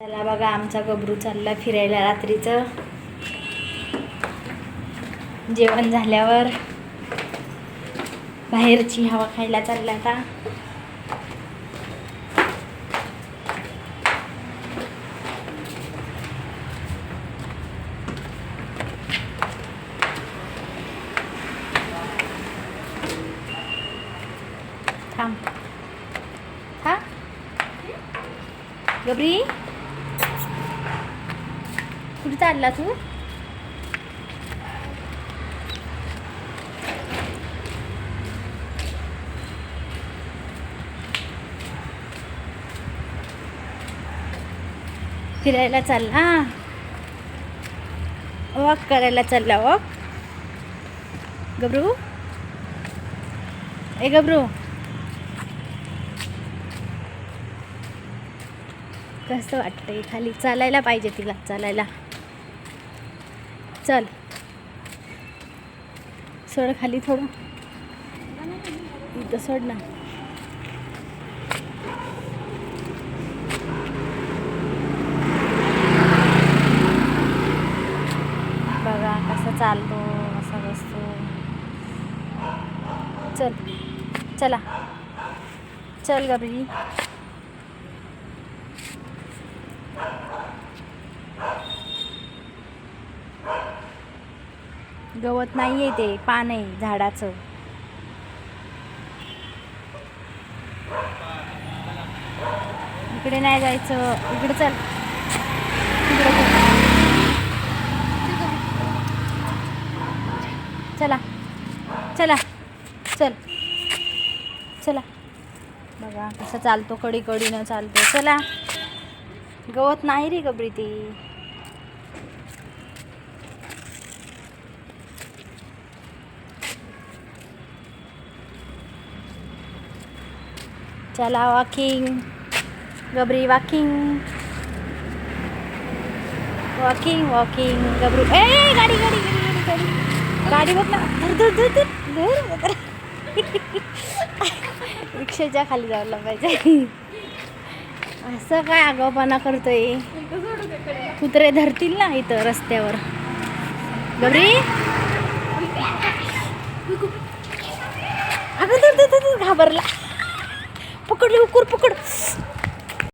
चला बघा आमचा गबरू चालला फिरायला रात्रीचं. जेवण झाल्यावर बाहेरची हवा खायला चालला आता. थांब. हा? गबरी? कुठे चालला तू? फिरायला चालला. वॉक करायला चालला वॉक गबरू? ए गबरू. कसं वाटतंय? खाली चालायला पाहिजे तिला चालायला. चल. सोड खाली थोडं. इथं सोड ना. बघा कसं चालतो कसा बसतो चल चला. चल गबरी गवत नाही आहे ते पान आहे झाडाचं. इकडे नाही जायचं इकडे चल. इकडे चला चला चल. चला. बघा कसं चालतो कडी कडीनं चालतो. चला. गवत नाही रे गबरी ती चला वॉकिंग गबरी वॉकिंग वॉकिंग वॉकिंग गबरू ए गाडी गाडी गाडी गाडी गाडी बघ ना धर धर धर धर रिक्षाच्या खाली जायला पाहिजे असं काय आगाऊपणा करतोय कुत्रे धरतील ना इथं रस्त्यावर गबरी अगं धर धर धर, धर घाबरला पकड लवकर पकड.